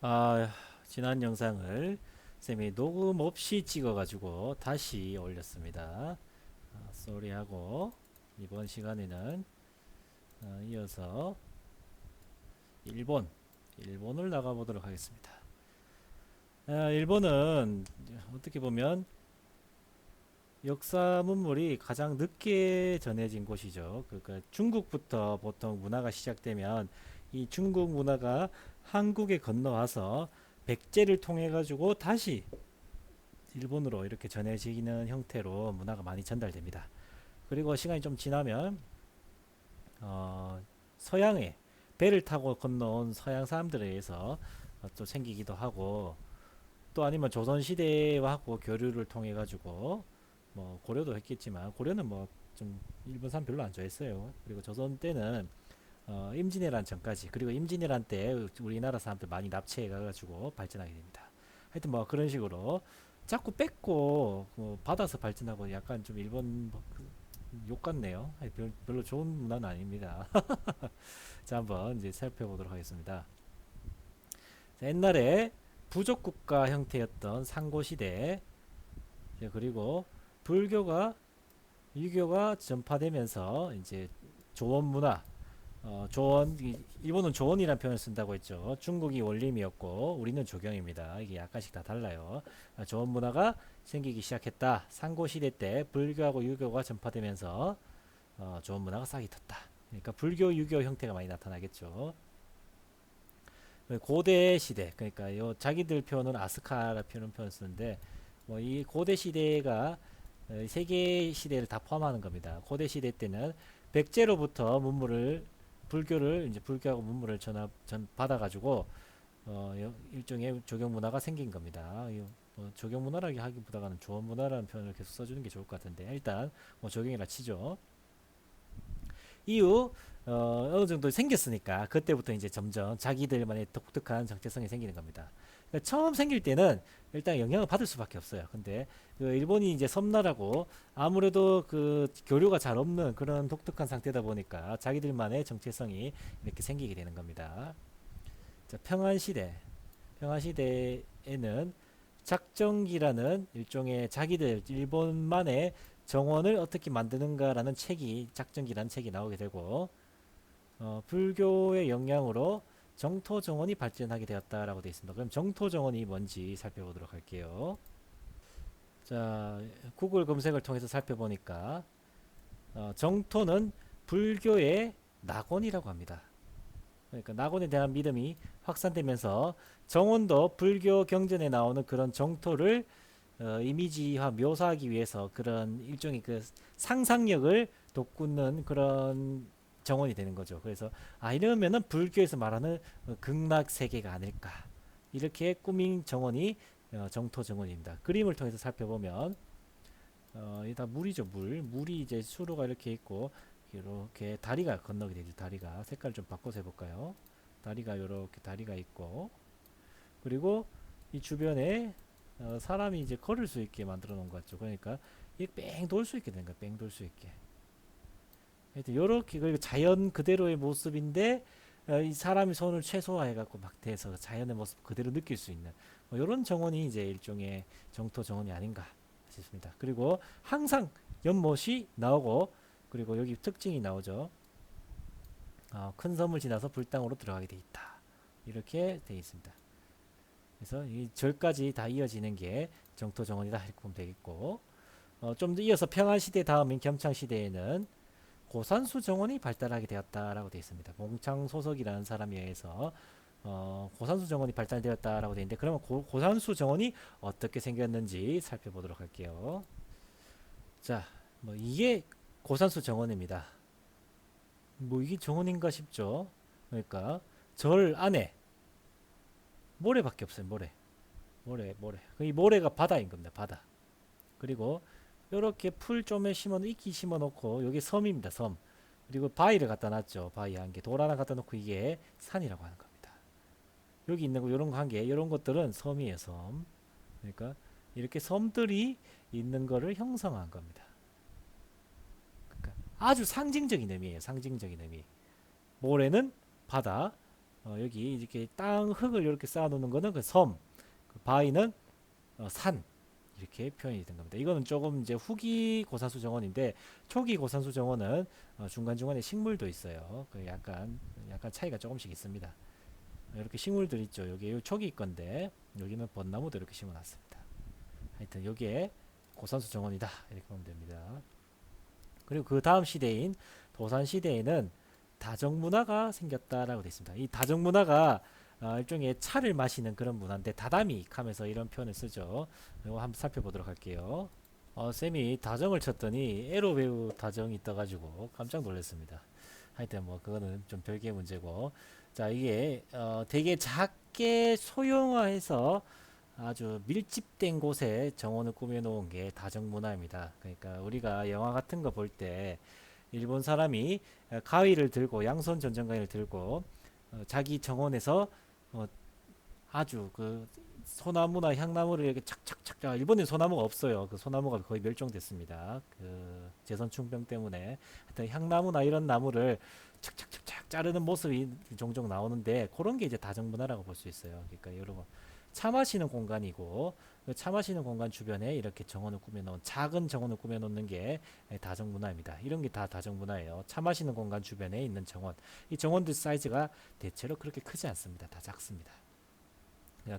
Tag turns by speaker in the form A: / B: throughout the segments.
A: 아, 지난 영상을 쌤이 녹음 없이 찍어가지고 다시 올렸습니다. 아, 쏘리하고 이번 시간에는 어, 이어서 일본, 일본을 나가보도록 하겠습니다. 아, 일본은 어떻게 보면 역사 문물이 가장 늦게 전해진 곳이죠. 그러니까 중국부터 보통 문화가 시작되면 이 중국 문화가 한국에 건너와서 백제를 통해 가지고 다시 일본으로 이렇게 전해지는 형태로 문화가 많이 전달됩니다. 그리고 시간이 좀 지나면 어, 서양에 배를 타고 건너온 서양 사람들에 의해서 어, 또 생기기도 하고 또 아니면 조선 시대하고 교류를 통해 가지고 뭐 고려도 했겠지만 고려는 뭐 좀 일본 사람 별로 안 좋아했어요. 그리고 조선 때는 어, 임진왜란 전까지 그리고 임진왜란 때 우리나라 사람들 많이 납치해 가지고 발전하게 됩니다. 하여튼 뭐 그런 식으로 자꾸 뺏고 뭐 받아서 발전하고 약간 좀 일본 뭐그욕 같네요. 아니, 별, 별로 좋은 문화는 아닙니다. 자 한번 이제 살펴보도록 하겠습니다. 자, 옛날에 부족 국가 형태였던 상고 시대 이제 그리고 불교가 유교가 전파되면서 이제 조원 문화 어, 이- 일본은 조원이라는 표현을 쓴다고 했죠. 중국이 원림이었고, 우리는 조경입니다. 이게 약간씩 다 달라요. 아, 조원 문화가 생기기 시작했다. 상고 시대 때 불교하고 유교가 전파되면서, 어, 조원 문화가 싹이 텄다. 그러니까 불교, 유교 형태가 많이 나타나겠죠. 그 고대 시대, 그러니까 요 자기들 표현은 아스카라 표현 표현 쓰는데, 뭐 이 고대 시대가 어, 세계 시대를 다 포함하는 겁니다. 고대 시대 때는 백제로부터 문물을 불교를 이제 불교하고 문물을 전합 전 받아가지고 어 여- 일종의 조경 문화가 생긴 겁니다. 이뭐 조경 문화라기 하기보다는 조원 문화라는 표현을 계속 써주는 게 좋을 것 같은데 일단 뭐 조경이라 치죠. 이후 어, 어느 정도 생겼으니까 그때부터 이제 점점 자기들만의 독특한 정체성이 생기는 겁니다. 그러니까 처음 생길 때는 일단 영향을 받을 수밖에 없어요. 근데 그 일본이 이제 섬나라고 아무래도 그 교류가 잘 없는 그런 독특한 상태다 보니까 자기들만의 정체성이 이렇게 생기게 되는 겁니다. 자, 평안 시대. 평안 시대에는 작정기라는 일종의 자기들 일본만의 정원을 어떻게 만드는가라는 책이 작정기라는 책이 나오게 되고 어, 불교의 영향으로 정토 정원이 발전하게 되었다라고 되어 있습니다. 그럼 정토 정원이 뭔지 살펴보도록 할게요. 자, 구글 검색을 통해서 살펴보니까 어, 정토는 불교의 낙원이라고 합니다. 그러니까 낙원에 대한 믿음이 확산되면서 정원도 불교 경전에 나오는 그런 정토를 어, 이미지화 묘사하기 위해서 그런 일종의 그 상상력을 돋구는 그런 정원이 되는 거죠. 그래서 아 이러면은 불교에서 말하는 어, 극락 세계가 아닐까 이렇게 꾸민 정원이 어, 정토 정원입니다. 그림을 통해서 살펴보면 어, 이다 물이죠 물 물이 이제 수로가 이렇게 있고 이렇게 다리가 건너게 되죠 다리가 색깔 좀 바꿔서 해볼까요? 다리가 이렇게 다리가 있고 그리고 이 주변에 어, 사람이 이제 걸을 수 있게 만들어 놓은 것 같죠. 그러니까 이뺑돌 수 있게 되는 거야. 뺑돌 수 있게. 하여튼 요렇게 그리고 자연 그대로의 모습인데 어, 이 사람이 손을 최소화해 갖고 막 대서 자연의 모습 그대로 느낄 수 있는 뭐 요런 정원이 이제 일종의 정토 정원이 아닌가 싶습니다. 그리고 항상 연못이 나오고 그리고 여기 특징이 나오죠. 어, 큰 섬을 지나서 불당으로 들어가게 돼 있다. 이렇게 돼 있습니다. 그래서 이 절까지 다 이어지는 게 정토 정원이다 이렇게 보면 되겠고 어, 좀 더 이어서 평안 시대 다음인 겸창 시대에는 고산수 정원이 발달하게 되었다라고 되어 있습니다. 몽창 소석이라는 사람에 의해서 어, 고산수 정원이 발달되었다라고 되어 있는데 그러면 고, 고산수 정원이 어떻게 생겼는지 살펴보도록 할게요. 자, 뭐 이게 고산수 정원입니다. 뭐 이게 정원인가 싶죠. 그러니까 절 안에 모래밖에 없어요. 모래. 모래, 모래. 그이 모래가 바다인 겁니다. 바다. 그리고 이렇게 풀 좀에 심어 이끼 심어 놓고 여기 섬입니다. 섬. 그리고 바위를 갖다 놨죠. 바위 한 개. 돌 하나 갖다 놓고 이게 산이라고 하는 겁니다. 여기 있는 거 이런 거 한 개. 이런 것들은 섬이에요. 섬. 그러니까 이렇게 섬들이 있는 거를 형성한 겁니다. 그러니까 아주 상징적인 의미예요. 상징적인 의미. 모래는 바다, 어, 여기 이렇게 땅 흙을 이렇게 쌓아 놓는 거는 그 섬, 그 바위는 어, 산 이렇게 표현이 된 겁니다. 이거는 조금 이제 후기 고산수 정원인데 초기 고산수 정원은 어, 중간 중간에 식물도 있어요. 그 약간 약간 차이가 조금씩 있습니다. 이렇게 식물들 있죠. 여기 요 초기 건데 여기는 벚나무도 이렇게 심어놨습니다. 하여튼 여기에 고산수 정원이다 이렇게 보면 됩니다. 그리고 그 다음 시대인 도산 시대에는 다정 문화가 생겼다라고 되어 있습니다. 이 다정 문화가 어, 일종의 차를 마시는 그런 문화인데 다다미 하면서 이런 표현을 쓰죠. 이거 한번 살펴보도록 할게요. 어, 쌤이 다정을 쳤더니 에로베우 다정이 떠가지고 깜짝 놀랐습니다. 하여튼 뭐 그거는 좀 별개의 문제고 자 이게 어, 되게 작게 소형화해서 아주 밀집된 곳에 정원을 꾸며 놓은 게 다정 문화입니다. 그러니까 우리가 영화 같은 거 볼 때 일본 사람이 어, 가위를 들고 양손 전쟁가위를 들고 어, 자기 정원에서 어, 아주 그 소나무나 향나무를 이렇게 착착착 아, 일본엔 소나무가 없어요. 그 소나무가 거의 멸종됐습니다. 그 재선 충병 때문에 하여튼 향나무나 이런 나무를 착착착착 자르는 모습이 종종 나오는데 그런 게 이제 다정문화라고 볼 수 있어요. 그러니까 여러분 차 마시는 공간이고 그 차 마시는 공간 주변에 이렇게 정원을 꾸며 놓은 작은 정원을 꾸며 놓는 게 다정 문화입니다. 이런 게 다 다정 문화예요. 차 마시는 공간 주변에 있는 정원. 이 정원들 사이즈가 대체로 그렇게 크지 않습니다. 다 작습니다.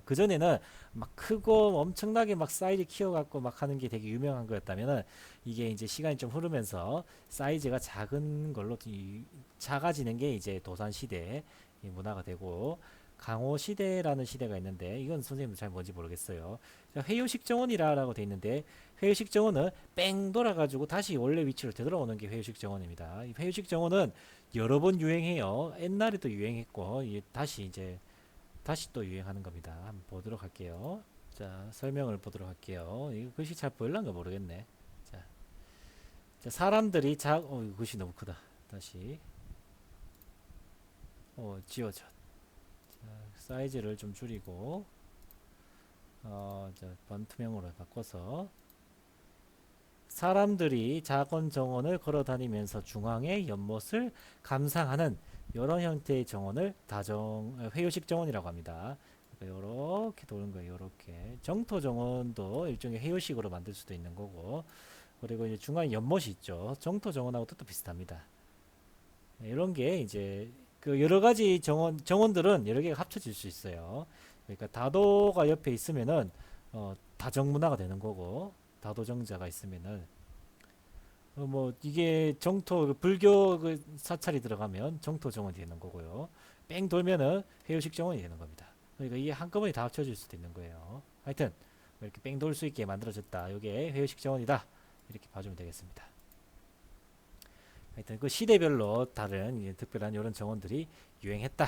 A: 그 전에는 막 크고 엄청나게 막 사이즈 키워갖고 막 하는 게 되게 유명한 거였다면은 이게 이제 시간이 좀 흐르면서 사이즈가 작은 걸로 이- 작아지는 게 이제 도산 시대 이 문화가 되고 강호 시대라는 시대가 있는데 이건 선생님도 잘 뭔지 모르겠어요. 자, 회유식 정원이라고 돼 있는데 회유식 정원은 뺑 돌아가지고 다시 원래 위치로 되돌아오는 게 회유식 정원입니다. 이 회유식 정원은 여러 번 유행해요. 옛날에도 유행했고 이 다시 이제 다시 또 유행하는 겁니다. 한번 보도록 할게요. 자, 설명을 보도록 할게요. 이거 글씨 잘 보일란가 모르겠네. 자, 자 사람들이 자, 어, 글씨 너무 크다. 다시. 어, 지워져. 자, 사이즈를 좀 줄이고, 어, 자, 반투명으로 바꿔서. 사람들이 작은 정원을 걸어 다니면서 중앙의 연못을 감상하는 이런 형태의 정원을 다정 어, 회유식 정원이라고 합니다. 이렇게 도는 거예요. 이렇게 정토 정원도 일종의 회유식으로 만들 수도 있는 거고 그리고 이제 중간에 연못이 있죠. 정토 정원하고 뜻도 비슷합니다. 이런 게 이제 그 여러 가지 정원 정원들은 여러 개가 합쳐질 수 있어요. 그러니까 다도가 옆에 있으면은 어, 다정문화가 되는 거고 다도정자가 있으면은 어, 뭐 이게 정토 그 불교 그 사찰이 들어가면 정토 정원이 되는 거고요. 뺑 돌면은 회유식 정원이 되는 겁니다. 그러니까 이게 한꺼번에 다 합쳐질 수도 있는 거예요. 하여튼 뭐 이렇게 뺑 돌 수 있게 만들어졌다. 이게 회유식 정원이다. 이렇게 봐주면 되겠습니다. 하여튼 그 시대별로 다른 이 특별한 이런 정원들이 유행했다.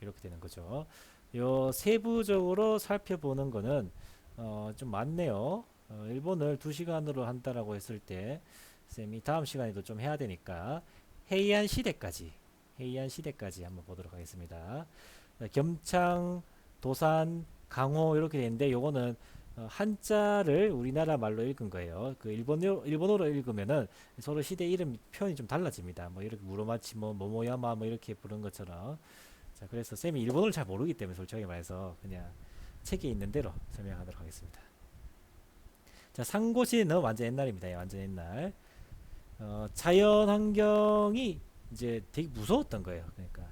A: 이렇게 되는 거죠. 요 세부적으로 살펴보는 거는 어, 좀 많네요. 어, 일본을 두 시간으로 한다라고 했을 때 쌤이 다음 시간에도 좀 해야 되니까 헤이안 시대까지 헤이안 시대까지 한번 보도록 하겠습니다. 어, 겸창, 도산, 강호 이렇게 되는데 요거는 어, 한자를 우리나라 말로 읽은 거예요. 그 일본어 일본어로 읽으면은 서로 시대 이름 표현이 좀 달라집니다. 뭐 이렇게 무로마치 뭐 모모야마 뭐 이렇게 부른 것처럼. 자, 그래서 쌤이 일본어를 잘 모르기 때문에 솔직하게 말해서 그냥 책에 있는 대로 설명하도록 하겠습니다. 자, 상고시는 완전 옛날입니다. 예, 완전 옛날. 어, 자연 환경이 이제 되게 무서웠던 거예요. 그러니까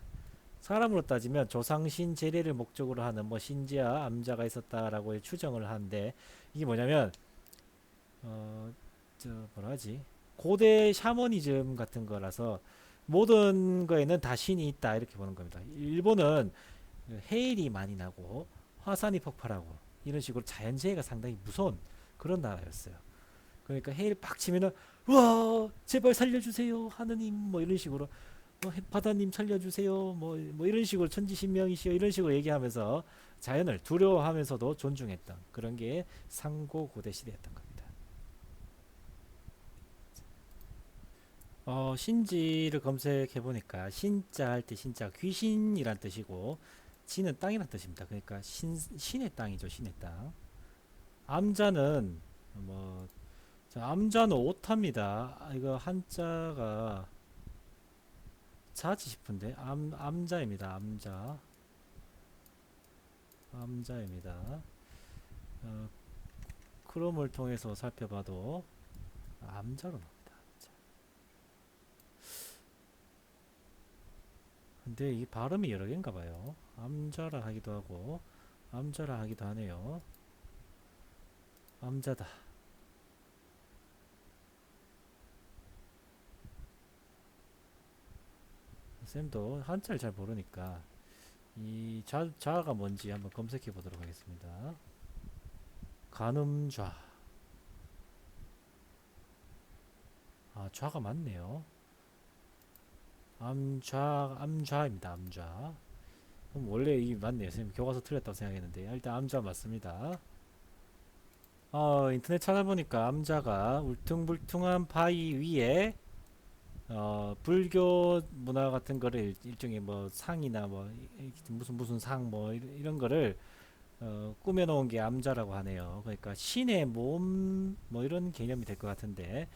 A: 사람으로 따지면 조상신 제례를 목적으로 하는 뭐 신지와 암자가 있었다라고 추정을 하는데 이게 뭐냐면 어, 저 뭐라 하지? 고대 샤머니즘 같은 거라서 모든 거에는 다 신이 있다 이렇게 보는 겁니다. 일본은 해일이 많이 나고 화산이 폭발하고 이런 식으로 자연재해가 상당히 무서운 그런 나라였어요. 그러니까 해일 팍 치면은 와 제발 살려주세요 하느님 뭐 이런 식으로 어, 바다님 살려주세요 뭐, 뭐 이런 식으로 천지신명이시여 이런 식으로 얘기하면서 자연을 두려워하면서도 존중했던 그런 게 상고 고대 시대였던 겁니다. 어, 신지를 검색해 보니까 신자 할 때 신자 귀신이란 뜻이고 지는 땅이란 뜻입니다. 그러니까 신 신의 땅이죠, 신의 땅. 암자는 뭐 자, 암자는 오타입니다. 아, 이거 한자가 자지 싶은데 암 암자입니다. 암자. 암자입니다. 어, 크롬을 통해서 살펴봐도 암자로 나옵니다. 암자. 근데 이 발음이 여러 개인가 봐요. 암자라 하기도 하고 암자라 하기도 하네요. 암자다. 쌤도 한자를 잘 모르니까 이 자, 자가 뭔지 한번 검색해 보도록 하겠습니다. 간음좌. 아, 좌가 맞네요. 암좌, 암좌입니다. 암좌. 그럼 원래 이 맞네요. 선생님 교과서 틀렸다고 생각했는데 일단 암좌 맞습니다. 어, 인터넷 찾아보니까 암자가 울퉁불퉁한 바위 위에 어, 불교 문화 같은 거를 일- 일종의 뭐 상이나 뭐 이- 무슨 무슨 상 뭐 이런 거를 어, 꾸며놓은 게 암자라고 하네요. 그러니까 신의 몸 뭐 이런 개념이 될 것 같은데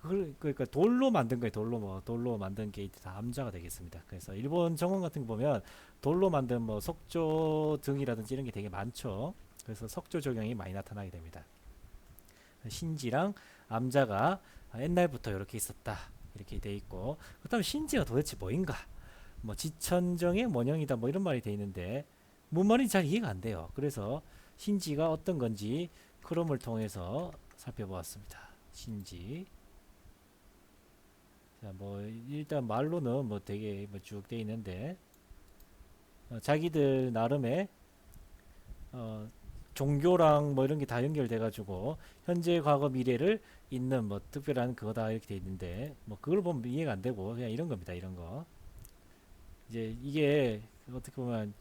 A: 그걸- 그러니까 돌로 만든 거예요. 돌로 뭐 돌로 만든 게 다 암자가 되겠습니다. 그래서 일본 정원 같은 거 보면 돌로 만든 뭐 석조 등이라든지 이런 게 되게 많죠. 그래서 석조 조경이 많이 나타나게 됩니다. 신지랑 암자가 옛날부터 이렇게 있었다. 이렇게 돼 있고 그다음 신지가 도대체 뭐인가? 뭐 지천정의 원형이다 뭐 이런 말이 돼 있는데 뭔 말인지 잘 이해가 안 돼요. 그래서 신지가 어떤 건지 크롬을 통해서 살펴보았습니다. 신지. 자, 뭐 일단 말로는 뭐 되게 뭐 쭉 돼 있는데 어, 자기들 나름의 어, 종교랑 뭐 이런 게 다 연결돼 가지고 현재 과거 미래를 있는 뭐 특별한 그거다 이렇게 돼 있는데 뭐 그걸 보면 이해가 안 되고 그냥 이런 겁니다 이런 거. 이제 이게 어떻게 보면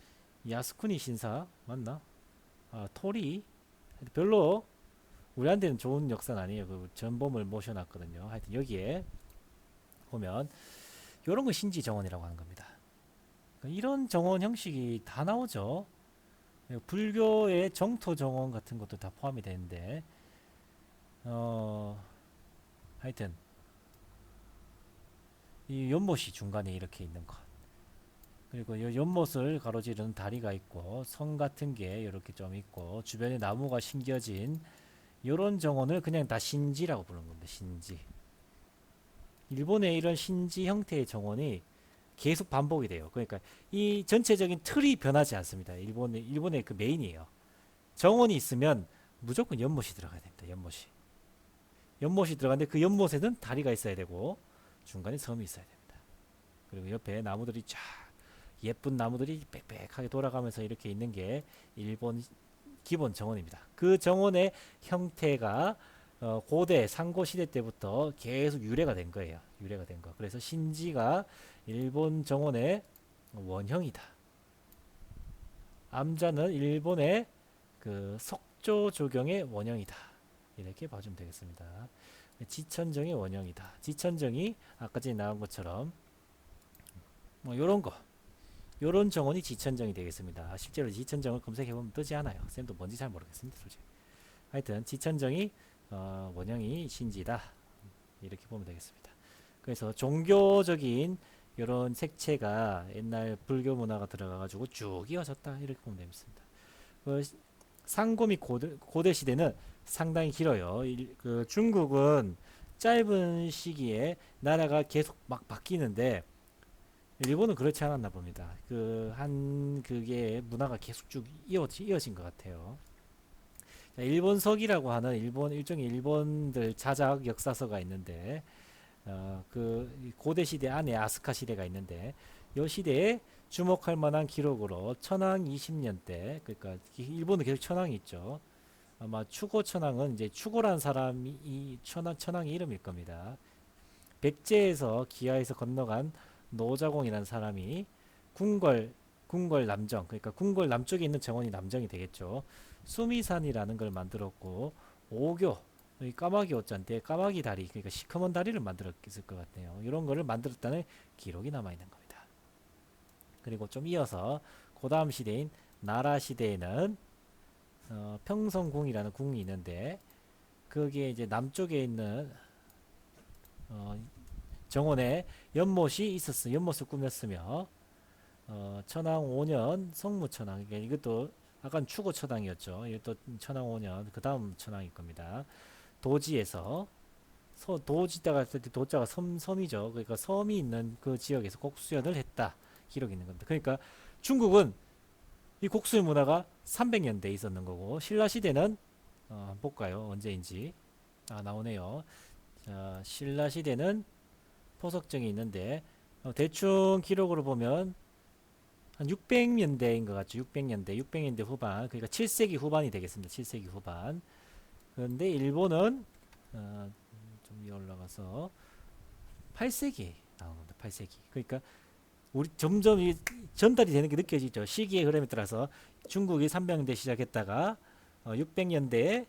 A: 야스쿠니 신사 맞나? 아 토리? 별로 우리한테는 좋은 역사는 아니에요. 그 전범을 모셔놨거든요. 하여튼 여기에 보면 요런 거 신지 정원이라고 하는 겁니다. 그러니까 이런 정원 형식이 다 나오죠 불교의 정토 정원 같은 것도 다 포함이 되는데 어 하여튼 이 연못이 중간에 이렇게 있는 것. 그리고 이 연못을 가로지르는 다리가 있고 성 같은 게 이렇게 좀 있고 주변에 나무가 심겨진 이런 정원을 그냥 다 신지라고 부르는 겁니다 신지. 일본의 이런 신지 형태의 정원이 계속 반복이 돼요 그러니까 이 전체적인 틀이 변하지 않습니다 일본의 일본의 그 메인이에요 정원이 있으면 무조건 연못이 들어가야 됩니다 연못이 연못이 들어가는데 그 연못에는 다리가 있어야 되고 중간에 섬이 있어야 됩니다. 그리고 옆에 나무들이 쫙 예쁜 나무들이 빽빽하게 돌아가면서 이렇게 있는 게 일본 기본 정원입니다. 그 정원의 형태가 어, 고대 상고 시대 때부터 계속 유래가 된 거예요. 유래가 된 거. 그래서 신지가 일본 정원의 원형이다. 암자는 일본의 그 석조 조경의 원형이다. 이렇게 봐주면 되겠습니다. 지천정의 원형이다. 지천정이 아까 전에 나온 것처럼 뭐 요런 거 요런 정원이 지천정이 되겠습니다. 실제로 지천정을 검색해 보면 뜨지 않아요. 쌤도 뭔지 잘 모르겠습니다. 솔직히. 하여튼 지천정이 어, 원형이 신지다. 이렇게 보면 되겠습니다. 그래서 종교적인 이런 색채가 옛날 불교 문화가 들어가가지고 쭉 이어졌다 이렇게 보면 되겠습니다. 그 상고 및 고대, 고대 시대는 상당히 길어요. 일- 그 중국은 짧은 시기에 나라가 계속 막 바뀌는데 일본은 그렇지 않았나 봅니다. 그 한 그게 문화가 계속 쭉 이어지, 이어진 것 같아요. 자, 일본석이라고 하는 일본 일종의 일본들 자작 역사서가 있는데 어, 그 고대 시대 안에 아스카 시대가 있는데 이 시대에 주목할 만한 기록으로 천황 20년 때 그러니까 일본은 계속 천황이 있죠. 아마 추고 천황은 이제 추고란 사람이 이 천황 천황의 이름일 겁니다. 백제에서 기하에서 건너간 노자공이라는 사람이 궁궐 궁궐 남정 그러니까 궁궐 남쪽에 있는 정원이 남정이 되겠죠. 수미산이라는 걸 만들었고 오교 이 까마귀 옷자인데 까마귀 다리 그러니까 시커먼 다리를 만들었을 것 같네요. 이런 거를 만들었다는 기록이 남아 있는 겁니다. 그리고 좀 이어서 고다음 시대인 나라 시대에는 어, 평성궁이라는 궁이 있는데 거기에 이제 남쪽에 있는 어, 정원에 연못이 있었어 연못을 꾸몄으며 어, 천황 5년 성무천황 그러니까 이것도 아까 추고 처당이었죠. 이게 또 천황 5년 그 다음 천황일 겁니다. 도지에서 서, 도지다가 도자가 섬, 섬이죠. 그러니까 섬이 있는 그 지역에서 곡수연을 했다. 기록이 있는 겁니다. 그러니까 중국은 이 곡수의 문화가 300년대에 있었는 거고 신라 시대는 어, 볼까요? 언제인지 아 나오네요. 자, 신라 시대는 포석정이 있는데 어, 대충 기록으로 보면 한 600년대인 것 같죠. 600년대, 600년대 후반, 그러니까 7세기 후반이 되겠습니다. 7세기 후반. 그런데 일본은 어, 좀 위에 올라가서 8세기 나오는데 8세기. 그러니까 우리 점점 이 전달이 되는 게 느껴지죠. 시기의 흐름에 따라서 중국이 300년대 시작했다가 어, 600년대에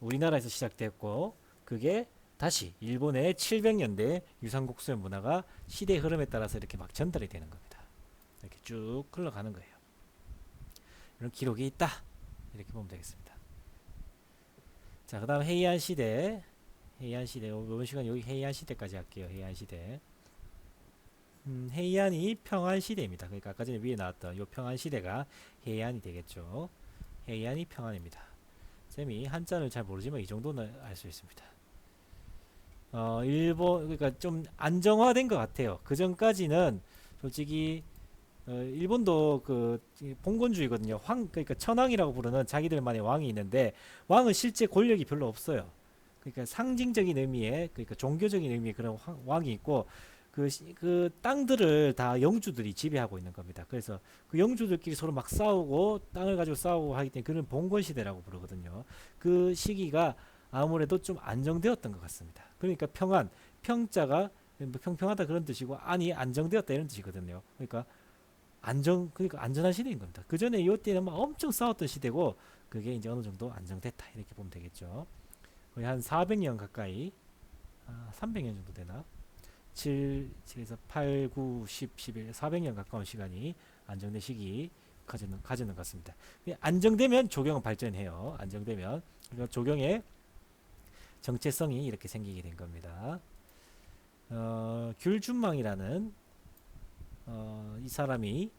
A: 우리나라에서 시작됐고 그게 다시 일본의 700년대 유산곡수의 문화가 시대의 흐름에 따라서 이렇게 막 전달이 되는 겁니다. 이렇게 쭉 흘러가는 거예요. 이런 기록이 있다. 이렇게 보면 되겠습니다. 자, 그 다음 해이안 시대. 해이안 시대. 이번 시간 여기 해이안 시대까지 할게요. 해이안 시대. 음, 해이안이 평안 시대입니다. 그러니까 아까 전에 위에 나왔던 요 평안 시대가 해이안이 되겠죠. 해이안이 평안입니다. 쌤이 한자를 잘 모르지만 이 정도는 알 수 있습니다. 어, 일본 그러니까 좀 안정화된 것 같아요. 그 전까지는 솔직히 어, 일본도 그 봉건주의거든요. 황 그러니까 천황이라고 부르는 자기들만의 왕이 있는데 왕은 실제 권력이 별로 없어요. 그러니까 상징적인 의미의 그러니까 종교적인 의미의 그런 황- 왕이 있고 그, 시- 그 땅들을 다 영주들이 지배하고 있는 겁니다. 그래서 그 영주들끼리 서로 막 싸우고 땅을 가지고 싸우고 하기 때문에 그는 봉건 시대라고 부르거든요. 그 시기가 아무래도 좀 안정되었던 것 같습니다. 그러니까 평안, 평자가 뭐 평평하다 그런 뜻이고 안이 안정되었다 이런 뜻이거든요. 그러니까 안정 그러니까 안전한 시대인 겁니다. 그 전에 이때는 막 엄청 싸웠던 시대고 그게 이제 어느 정도 안정됐다 이렇게 보면 되겠죠. 거의 한 400년 가까이 아, 300년 정도 되나? 7, 7에서 8, 9, 10, 11, 400년 가까운 시간이 안정된 시기 가지는 가지는 것 같습니다. 이 안정되면 조경은 발전해요. 안정되면 그러니까 조경의 정체성이 이렇게 생기게 된 겁니다. 어, 귤준망이라는 어, 이 사람이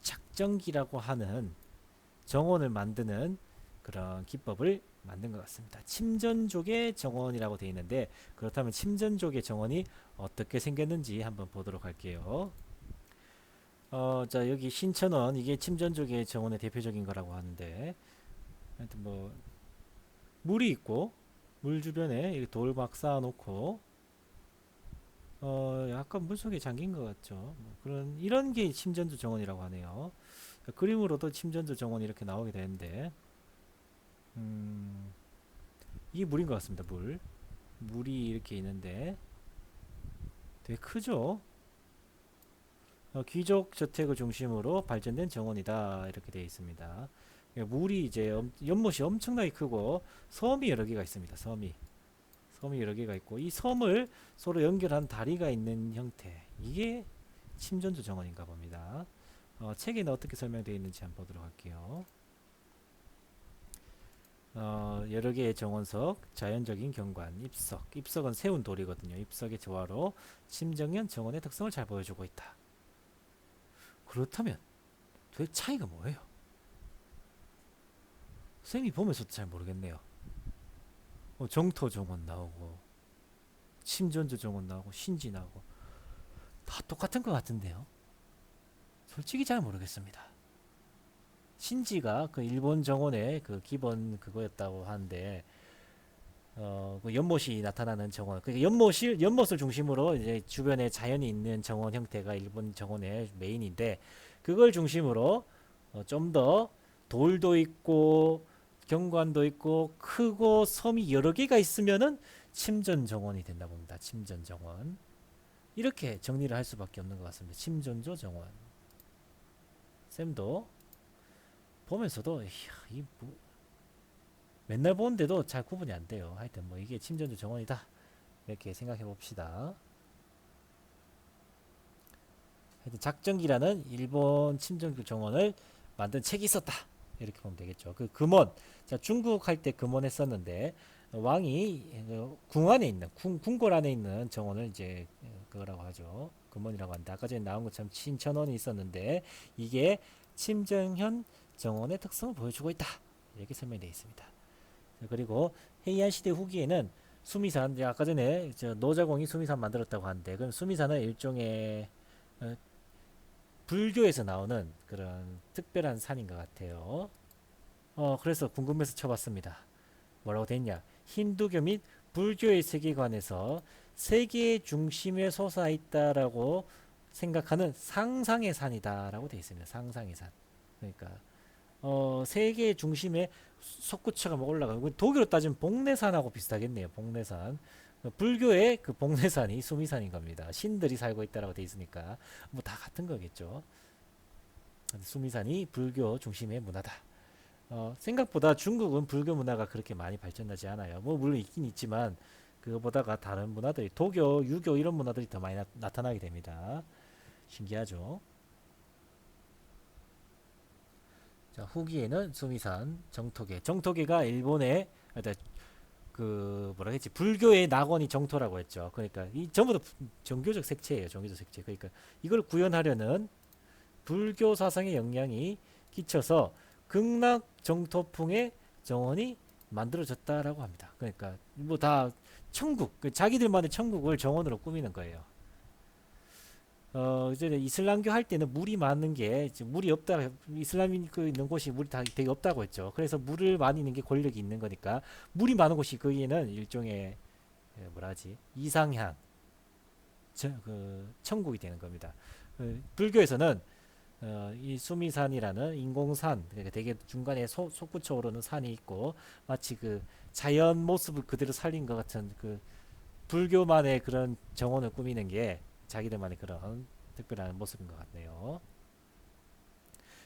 A: 작정기라고 하는 정원을 만드는 그런 기법을 만든 것 같습니다. 침전족의 정원이라고 되어 있는데 그렇다면 침전족의 정원이 어떻게 생겼는지 한번 보도록 할게요. 어, 자 여기 신천원 이게 침전족의 정원의 대표적인 거라고 하는데 하여튼 뭐 물이 있고 물 주변에 돌막 쌓아놓고 어 약간 물속에 잠긴 것 같죠. 뭐 그런 이런 게 침전조 정원이라고 하네요. 그림으로도 침전조 정원이 이렇게 나오게 되는데 음, 이게 물인 것 같습니다. 물 물이 이렇게 있는데 되게 크죠. 어, 귀족 저택을 중심으로 발전된 정원이다 이렇게 되어 있습니다. 예, 물이 이제 엄- 연못이 엄청나게 크고 섬이 여러 개가 있습니다. 섬이 섬이 여러 개가 있고 이 섬을 서로 연결한 다리가 있는 형태 이게 침전조 정원인가 봅니다. 어, 책에는 어떻게 설명되어 있는지 한번 보도록 할게요. 어, 여러 개의 정원석, 자연적인 경관, 입석. 입석은 세운 돌이거든요. 입석의 조화로 침정현 정원의 특성을 잘 보여주고 있다. 그렇다면 도대체 차이가 뭐예요? 쌤이 보면서도 잘 모르겠네요. 어, 정토 정원 나오고 침전조 정원 나오고 신지 나오고 다 똑같은 것 같은데요. 솔직히 잘 모르겠습니다. 신지가 그 일본 정원의 그 기본 그거였다고 하는데 어, 그 연못이 나타나는 정원. 그러니까 연못이 연못을 중심으로 이제 주변에 자연이 있는 정원 형태가 일본 정원의 메인인데 그걸 중심으로 어, 좀 더 돌도 있고 경관도 있고 크고 섬이 여러 개가 있으면은 침전 정원이 된다 봅니다. 침전 정원. 이렇게 정리를 할 수밖에 없는 것 같습니다. 침전조 정원. 쌤도 보면서도 이야, 이 뭐, 맨날 보는데도 잘 구분이 안 돼요. 하여튼 뭐 이게 침전조 정원이다. 이렇게 생각해 봅시다. 하여튼 작정기라는 일본 침전교 정원을 만든 책이 있었다. 이렇게 보면 되겠죠. 그 금원, 자 중국 할 때 금원했었는데 왕이 어, 궁 안에 있는 궁, 궁궐 안에 있는 정원을 이제 어, 그거라고 하죠. 금원이라고 하는데 아까 전에 나온 것처럼 신천원이 있었는데 이게 침정현 정원의 특성을 보여주고 있다. 이렇게 설명되어 있습니다. 자, 그리고 해이안 시대 후기에는 수미산 아까 전에 저 노자공이 수미산 만들었다고 하는데 그럼 수미산은 일종의 어, 불교에서 나오는 그런 특별한 산인 것 같아요. 어 그래서 궁금해서 쳐봤습니다. 뭐라고 됐냐? 힌두교 및 불교의 세계관에서 세계의 중심에 솟아 있다라고 생각하는 상상의 산이다라고 되어 있습니다. 상상의 산. 그러니까 어 세계의 중심에 솟구쳐가 막 올라가고 독일로 따지면 복례산하고 비슷하겠네요. 복례산. 어, 불교의 그 복례산이 수미산인 겁니다. 신들이 살고 있다라고 돼 있으니까 뭐 다 같은 거겠죠. 수미산이 불교 중심의 문화다. 어, 생각보다 중국은 불교 문화가 그렇게 많이 발전하지 않아요. 뭐 물론 있긴 있지만 그거보다가 다른 문화들이 도교, 유교 이런 문화들이 더 많이 나, 타나게 됩니다. 신기하죠. 자, 후기에는 수미산 정토계. 정토계가 일본의 아, 그 뭐라 했지 불교의 낙원이 정토라고 했죠. 그러니까 이 전부 다 정교적 색채예요. 정교적 색채. 그러니까 이걸 구현하려는 불교 사상의 영향이 끼쳐서 극락 정토풍의 정원이 만들어졌다라고 합니다. 그러니까 뭐 다 천국, 그 자기들만의 천국을 정원으로 꾸미는 거예요. 어, 이제 이슬람교 할 때는 물이 많은 게 물이 없다. 이슬람이 그 있는 곳이 물이 다 되게 없다고 했죠. 그래서 물을 많이 있는 게 권력이 있는 거니까 물이 많은 곳이 거기에는 일종의 예, 뭐라 하지 이상향, 저, 그 천국이 되는 겁니다. 그 불교에서는 어, 이 수미산이라는 인공산, 그러니까 되게 중간에 소, 솟구쳐 오르는 산이 있고 마치 그 자연 모습을 그대로 살린 것 같은 그 불교만의 그런 정원을 꾸미는 게 자기들만의 그런 특별한 모습인 것 같네요.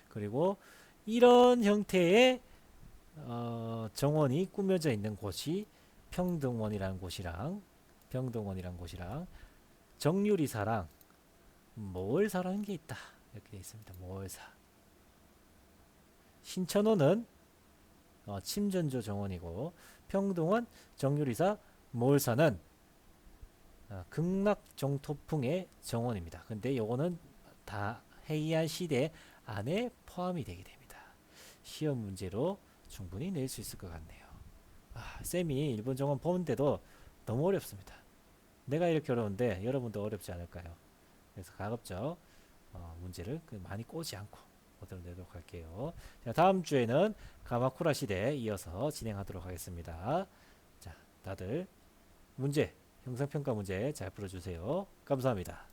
A: 그리고 이런 형태의 어, 정원이 꾸며져 있는 곳이 평등원이라는 곳이랑 평등원이라는 곳이랑 정유리사랑 모을사라는 게 있다. 이렇게 있습니다. 모을사. 신천호는 어, 침전조 정원이고 평등원, 정유리사, 모을사는 어, 극락정토풍의 정원입니다. 근데 요거는 다 해이안 시대 안에 포함이 되게 됩니다. 시험 문제로 충분히 낼 수 있을 것 같네요. 아, 쌤이 일본 정원 보는데도 너무 어렵습니다. 내가 이렇게 어려운데 여러분도 어렵지 않을까요? 그래서 가급적 어, 문제를 그 많이 꼬지 않고 보도록 내도록 할게요. 자, 다음 주에는 가마쿠라 시대에 이어서 진행하도록 하겠습니다. 자, 다들 문제, 형상평가 문제 잘 풀어주세요. 감사합니다.